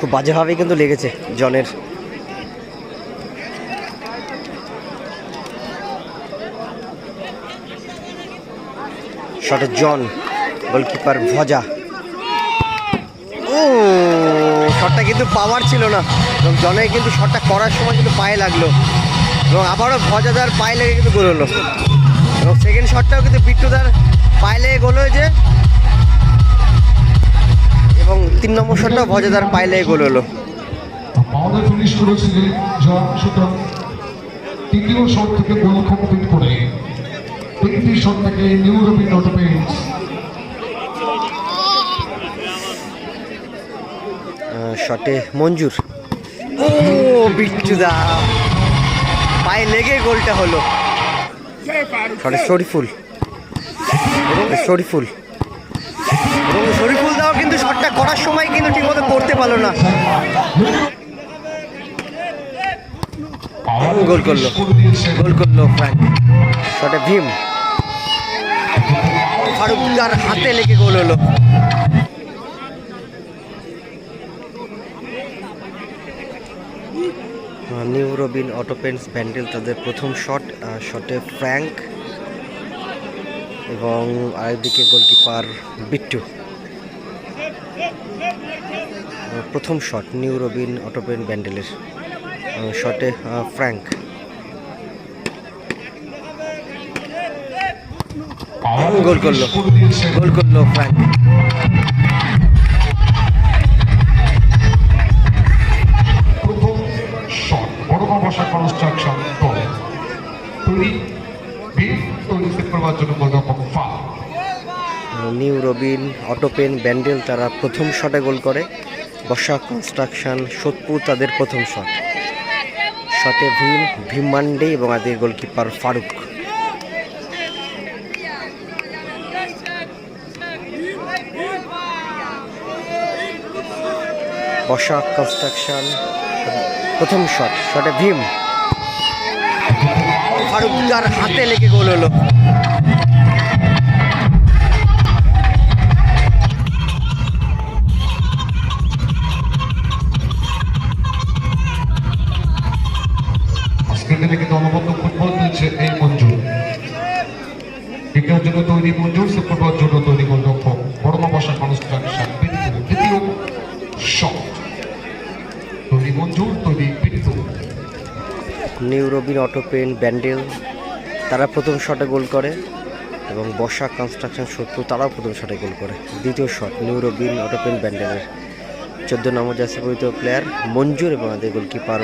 খুব বাজেভাবেই কিন্তু লেগেছে জনের। শটে জন, গোলকিপার ভজা। ও, শটটা কিন্তু পাওয়ার ছিল না। এবং জনের কিন্তু শটটা করার সময় কিন্তু পায়ে লাগল। এবং আবারও ভজাদার পায়ে লেগে কিন্তু গোল হলো। এবং সেকেন্ড শটটাও কিন্তু বিট্টুদার পায়ে লেগে গোল হয়েছে। এবং তিন নম্বর শটটাও ভজেদার পায়ে লেগে গোল হলো। ফিনিশ করেছিলেন সুতরাং তৃতীয় শট থেকে গোল কমপ্লিট করে তিনটি শট থেকে নিউ রবি নট পেইন্টস আহ, শটে মঞ্জুর। ও বিট্টুদা পায়ে লেগে গোলটা হলো। শটে শরীফুল। শরীফুল। এবং শরীফুল দাও কিন্তু শটটা করার সময় কিন্তু ঠিকমতো করতে পারল না। গোল করল। গোল করল ফ্র্যাঙ্ক শটে ভীম। ফারুকদার হাতে লেগে গোল হলো। নিউ রবিন অটোপেন্স ব্যান্ডেল তাদের প্রথম শট শটে ফ্র্যাঙ্ক এবং আরেকদিকে গোলকিপার বিট্টু। প্রথম শট নিউ রবিন অটোপেন ব্যান্ডেলের শটে ফ্র্যাঙ্ক গোল করল গোল করল ফ্র্যাঙ্ক বসা কনস্ট্রাকশন তৈরি বিল তৈরি সেট করবার জন্য ফাল নিউ রবিন অটোপেন ব্যান্ডেল তারা প্রথম শটে গোল করে। বর্ষা কনস্ট্রাকশন সোদপুর তাদের প্রথম শট। শটে ভীম ভীম মান্ডে এবং আদের গোলকিপার ফারুক। বর্ষা কনস্ট্রাকশন প্রথম শট, শটে ভীম। ফারুকদার হাতে লেগে গোল হলো। তৈরি মঞ্জুর সে ফুটবল জন্য তৈরি গোলরক্ষক বড়মা বসা কনস্ট্রাকশন দ্বিতীয় শট তৈরি তৈরি Bidyut new Robin auto pen Bandel, তারা প্রথম শটে গোল করে এবং বর্ষা কনস্ট্রাকশন শত্রু তারাও প্রথম শটে গোল করে। দ্বিতীয় শট, নিউরোবিন অটো পেন ব্যান্ডেলের। চোদ্দ নম্বর জার্সি পরিচিত প্লেয়ার মঞ্জুর এবং আমাদের গোলকিপার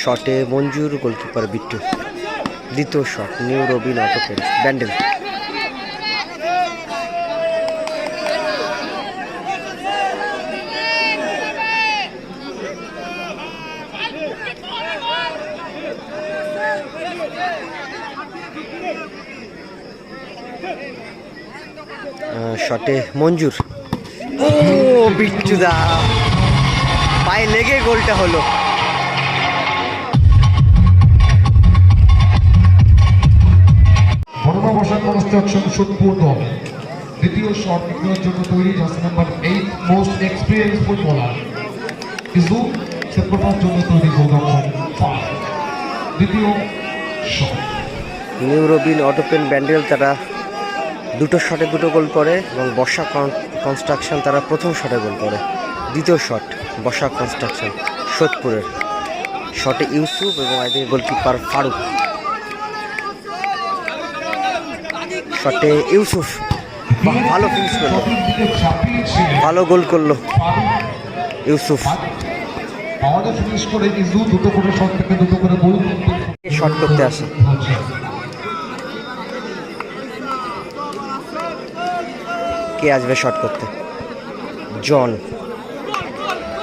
শটে মঞ্জুর গোলকিপার বিট্টু। দ্বিতীয় shot, new Robin auto pen Bandel শটে মঞ্জুর। ও, বিট্টুদা। পায়ে লেগে গোলটা হলো। কনস্ট্রাকশন দ্বিতীয় জন্য তৈরি jersey number eight most experience footballer football জন্য তৈরি দ্বিতীয় অটোপেন ব্যান্ডেল তারা দুটো শটে দুটো গোল করে এবং বর্ষা কনস্ট্রাকশন তারা প্রথম শটে গোল করে। দ্বিতীয় শট বর্ষা কনস্ট্রাকশন সোদপুরের। শটে ইউসুফ এবং এদিকে গোলকিপার ফারুক। শটে ইউসুফ ভালো ফিনিশ করল। ভালো গোল করল ইউসুফ। শট করতে আসে। কে আসবে শট করতে? জন।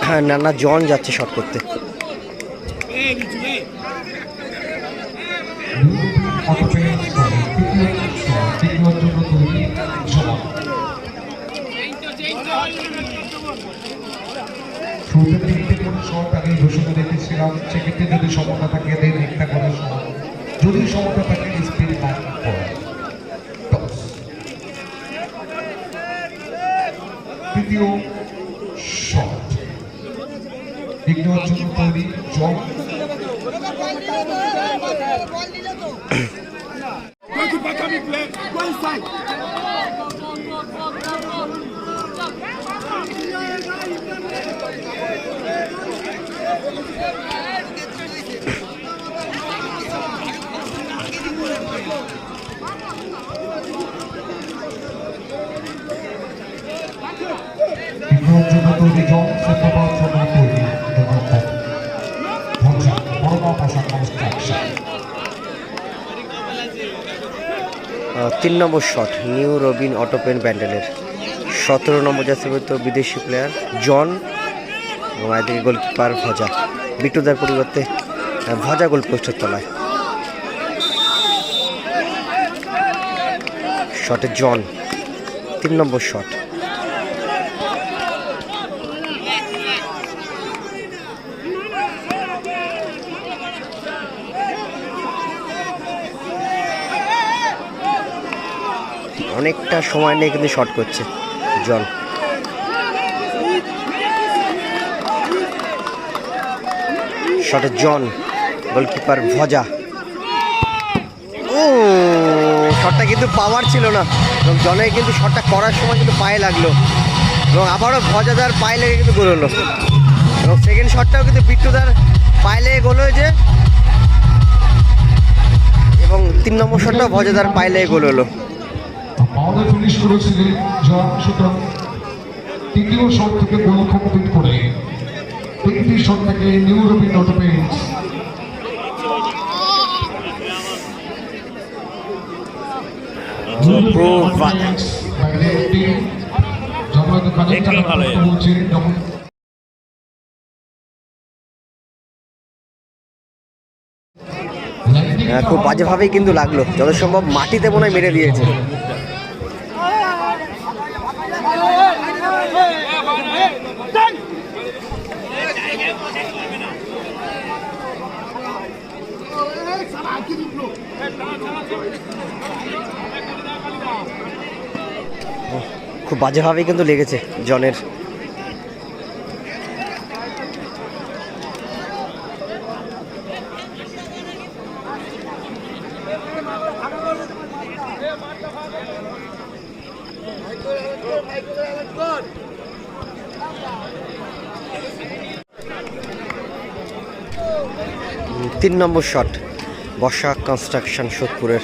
হ্যাঁ না না, জন যাচ্ছে শট করতে। শুরুতে তিনটে করে শট আগে ঘোষণা রেখেছিলাম সেক্ষেত্রে যদি সমতা থাকে দেন একটা করে শট যদি সমতা থাকে স্পিড করে। তৃতীয় শট জন্য তৈরি. Go inside. ইগনোর জন্য তৈরি জন সেপ্টেম্বর জন্য তৈরি গোলরক্ষক ভঞ্জা বড়মা ভাষা কনস্ট্রাকশন আহ, তিন number shot new Robin auto pen ব্যান্ডেলের। সতেরো নম্বর যাচ্ছে তো বিদেশি প্লেয়ার জন এবং এদিকে গোলকিপার ভজা। বিটুদার পরিবর্তে ভজা গোল পোস্টের তলায় শটে জন। তিন নম্বর শট অনেকটা সময় নিয়ে কিন্তু শট করছে জন শটে জন গোলকিপার ভজা। ও শটটা কিন্তু পাওয়ার ছিল না। এবং জনের কিন্তু শটটা করার সময় কিন্তু পায়ে লাগল। এবং আবারও ভজাদার পায়ে লেগে কিন্তু গোল হলো। এবং সেকেন্ড শটটাও কিন্তু বিট্টুদার পায়ে লেগে গোল হয়েছে। এবং তিন নম্বর শটটাও ভজাদার পায়ে লেগে গোল হলো। আমাদের ফিনিশ করেছিলেন জন সুতরাং তৃতীয় শট থেকে গোল কমপ্লিট করে তিনটি শট থেকে new Robi not paints Pro va- বাইরে টিম যখন খুব বাজেভাবেই কিন্তু লাগল। যত সম্ভব মাটিতে মনে হয় মেরে দিয়েছে। খুব বাজেভাবেই কিন্তু লেগেছে জনের তিন নম্বর শট, বর্ষা কনস্ট্রাকশন সোদপুরের।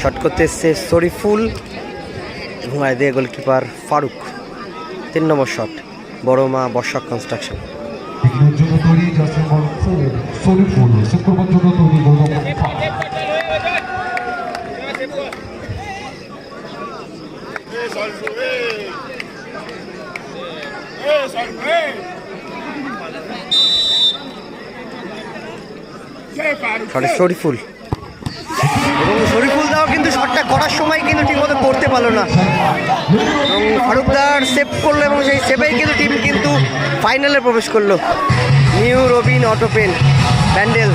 শট করতে এসছে শরীফুল এবং দিয়ে গোলকিপার ফারুক তিন নম্বর শট বড় মা বর্ষা কনস্ট্রাকশন. শরীফুল দাও কিন্তু শটটা করার সময় কিন্তু ঠিকমতো করতে পারল না। এবং ফারুকদার সেভ করল এবং সেই সেভেই কিন্তু টিম কিন্তু ফাইনালে প্রবেশ করল। নিউ রবিন অটোপেন প্যান্ডেল